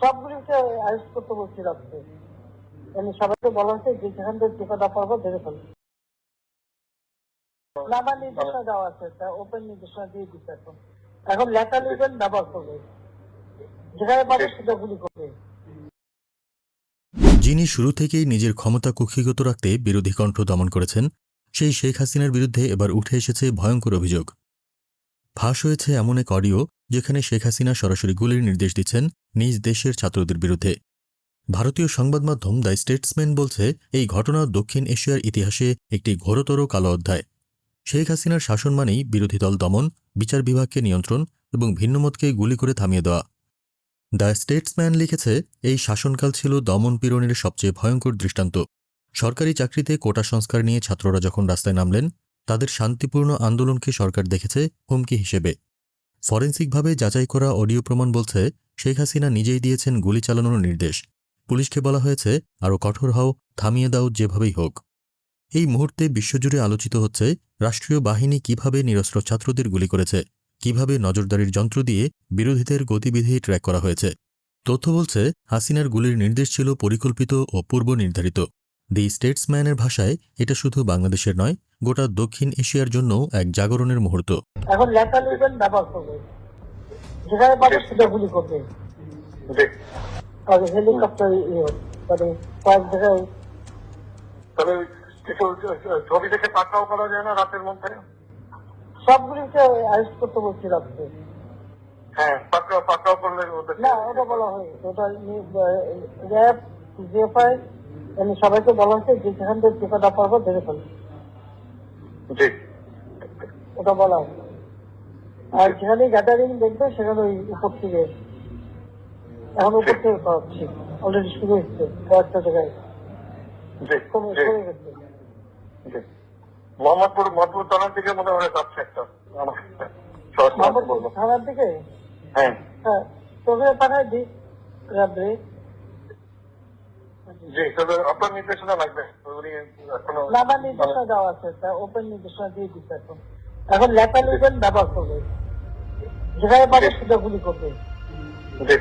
সবগুলিকে arrest করতে বলছি রাখতে মানে সবাইকে বলা হচ্ছে যে যেখান থেকে ধরে ফেলবে নির্দেশনা দেওয়া আছে ওপেন নির্দেশনা দিয়ে দিচ্ছে এখন। এখন লেখা লিখবেন ব্যবহার করবে। যেখানে পাবে সেটা গুলি করবে। যিনি শুরু থেকেই নিজের ক্ষমতা কুক্ষিগত রাখতে বিরোধী কণ্ঠ দমন করেছেন, সেই শেখ হাসিনার বিরুদ্ধে এবার উঠে এসেছে ভয়ঙ্কর অভিযোগ। ফাঁস হয়েছে এমন এক অডিও যেখানে শেখ হাসিনা সরাসরি গুলির নির্দেশ দিচ্ছেন নিজ দেশের ছাত্রদের বিরুদ্ধে। ভারতীয় সংবাদ মাধ্যম দ্য স্টেটসম্যান বলছে, এই ঘটনা দক্ষিণ এশিয়ার ইতিহাসে একটি ঘোরতর কালো অধ্যায়। শেখ হাসিনার শাসন মানেই বিরোধী দল দমন, বিচার বিভাগকে নিয়ন্ত্রণ এবং ভিন্নমতকে গুলি করে থামিয়ে দেওয়া। দ্য স্টেটসম্যান লিখেছে, এই শাসনকাল ছিল দমন পীড়নের সবচেয়ে ভয়ঙ্কর দৃষ্টান্ত। সরকারি চাকরিতে কোটা সংস্কার নিয়ে ছাত্ররা যখন রাস্তায় নামলেন, তাদের শান্তিপূর্ণ আন্দোলনকে সরকার দেখেছে হুমকি হিসেবে। ফরেন্সিকভাবে যাচাই করা অডিও প্রমাণ বলছে, শেখ হাসিনা নিজেই দিয়েছেন গুলি চালানোর নির্দেশ। পুলিশকে বলা হয়েছে, আরও কঠোর হও, থামিয়ে দাও, যেভাবেই হোক। এই মুহূর্তে বিশ্বজুড়ে আলোচিত হচ্ছে, রাষ্ট্রীয় বাহিনী কীভাবে নিরস্ত্র ছাত্রদের গুলি করেছে, কীভাবে নজরদারির যন্ত্র দিয়ে বিরোধীদের গতিবিধি ট্র্যাক করা হয়েছে। তথ্য বলছে, হাসিনার গুলির নির্দেশ ছিল পরিকল্পিত ও পূর্ব নির্ধারিত দি স্টেটসম্যানের ভাষায়, এটা শুধু বাংলাদেশের নয় গোটা দক্ষিণ এশিয়ার জন্য এক জাগরণের মুহূর্ত। এখন ব্যবহার করবে। যেখানে পাবে সেটা গুলি করবে। আর হেলিকপ্টার মানে কয়েক জায়গায় তবে কিছু ছবি দেখে পাকড়াও করা যায় না রাতের মধ্যে? সবগুলিকে অ্যারেস্ট করতে বলছি রাখতে হ্যাঁ পাকড়াও পাকড়াও করলে ওদের না ওটা বলা হয়নি। ওটা র্যাব জিএফআই মানে সবাইকে বলা হচ্ছে যে যেখান থেকে টিকাটা পারব ধরে ফেলবে ওটা বলা আর যেখানে গ্যাদারিং দেখবে সেখানে ওই উপর থেকে এখন উপর থেকে করাচ্ছি অলরেডি শুরু হচ্ছে কয়েকটা জায়গায়। মোহাম্মদপুর মোহাম্মদপুর থানার দিকে মনে হয় যাচ্ছে একটা। থানার দিকে? হ্যাঁ। হ্যাঁ তোকে পাঠায় দিই র্যাবে জি তবে আপনার নির্দেশনা লাগবে। এখনও নির্দেশনা দেওয়া আছে তা ওপেন নির্দেশনা দিয়ে দিচ্ছে এখন। এখন লিখবেন ব্যবহার করবে যেখানে পাবে সেটা গুলি করবে জি।